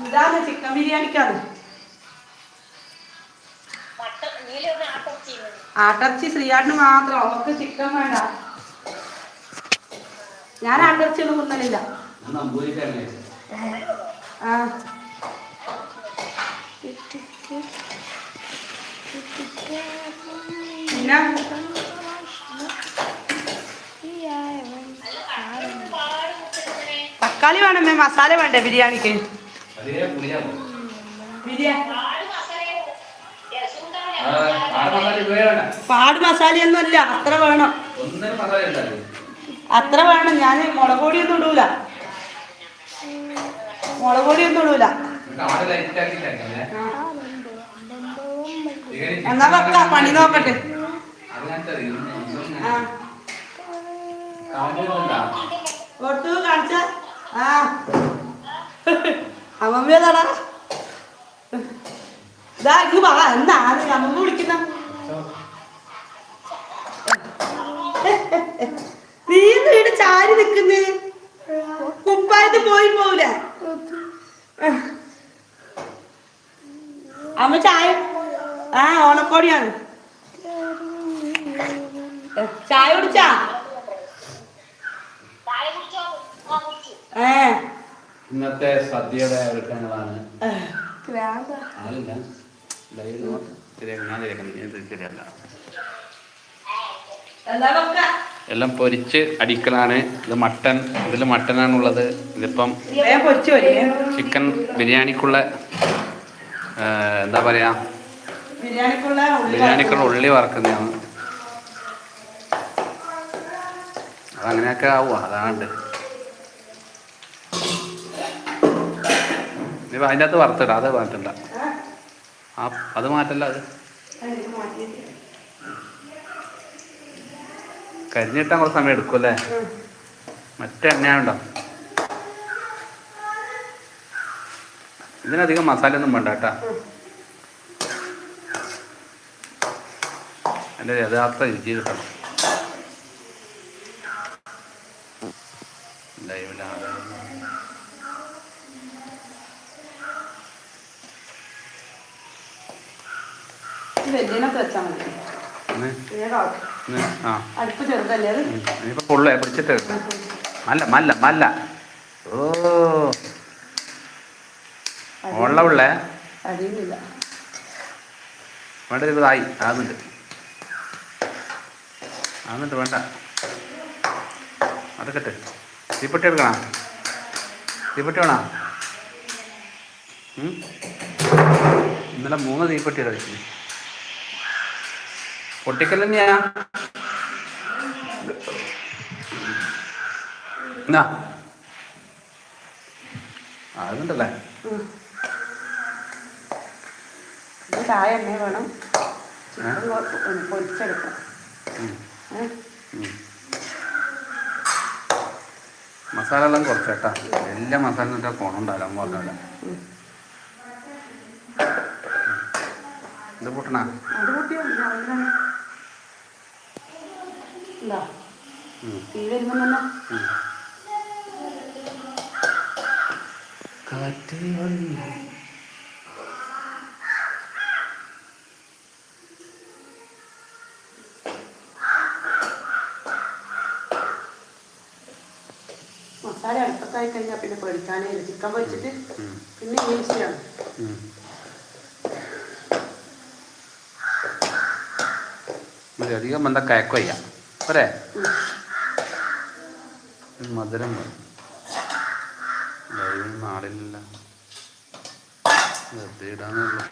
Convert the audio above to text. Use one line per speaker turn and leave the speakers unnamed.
ഇതാണ് ആട്ടർച്ചി ശ്രീയാട്ടിന് മാത്രം. അവർക്ക് ചിക്കൻ വേണ്ട. ഞാൻ ആട്ടർച്ചി ഒന്നും കൊന്നലില്ല ആ. പിന്നെ തക്കാളി വേണമേ മസാല വേണ്ടേ ബിരിയാണിക്ക്. പാട് മസാലയൊന്നും അല്ല അത്ര വേണം. അത്ര വേണം. ഞാൻ മുളക് പൊടിയൊന്നും ഇടൂല. മുളക് പൊടിയൊന്നും ഇടൂല. എന്നാ പക്ക പണി നോക്കട്ടെ. കൊടുത്തു കാണിച്ച ആ ചാരി നിക്കുന്നേ കുപ്പായത്ത് പോയി പോവില്ല അമ്മ ചായ ആ ഓണക്കോടിയാണ് ചായ കുടിച്ചാ?
ഇന്നത്തെ സദ്യയുടെ ഒരുക്കങ്ങളാണ്. ആളില്ല. എല്ലാം പൊരിച്ച് അടിക്കലാണ്. ഇത് മട്ടൻ ഇതിൽ മട്ടനാണുള്ളത്. ഇതിപ്പം ചിക്കൻ ബിരിയാണിക്കുള്ള എന്താ പറയാ?
ബിരിയാണിക്കുള്ള ഉള്ളി
വറക്കുന്നതാണ്. അതങ്ങനെയൊക്കെ ആവുക അതാണ്ട് അതിന്റെ അകത്ത് വറുത്തിട അത് മാറ്റണ്ട. ആ അത് മാറ്റല്ല അത്. കരിഞ്ഞിട്ടാ കുറച്ച് സമയം എടുക്കും അല്ലേ. മറ്റേ എണ്ണയുണ്ടോ ഇതിനധികം മസാല ഒന്നും വേണ്ട കേട്ടാ. എന്റെ യഥാർത്ഥ രുചി കിട്ടണം. ഇനിയിപ്പോ പൊള്ളേ പിടിച്ചിട്ട് മല്ല മല്ല മല്ല. ഓ. ഉള്ള
അടിയിലില്ല.
വേണ്ട ആകുന്നുണ്ട് ആകുന്നുണ്ട് വേണ്ട. അടക്കട്ടെ തീപ്പെട്ടി എടുക്കണ? തീപ്പെട്ടി വേണോ? ഇന്നലെ മൂന്ന് തീപ്പെട്ടി പൊട്ടിക്കൽ തന്നെയാ എന്നാ
അതുണ്ടല്ലേ ചായ എണ്ണ വേണം. ചിക്കൻ പൊരിച്ചെടുക്കണം.
മസാല എല്ലാം കുറച്ചേട്ടാ എല്ലാ മസാല എന്നിട്ടാ കോണുണ്ടാവില്ല അമ്മ പറഞ്ഞല്ല. ഇത് പൊട്ടണ
എന്താ തീ വരുമ്പോ തന്നെ. മസാല അടുപ്പത്തായി കഴിഞ്ഞാൽ പിന്നെ പൊരിക്കാനേ ഇല്ല. ചിക്കൻ പൊരിച്ചിട്ട് പിന്നെ ഈസിയാണ്
അധികം എന്താ കയക്ക് പോരെ. മധുരം. ലൈവ് നാളിലില്ല വെറുതെ ഇടാന്നുള്ളൂ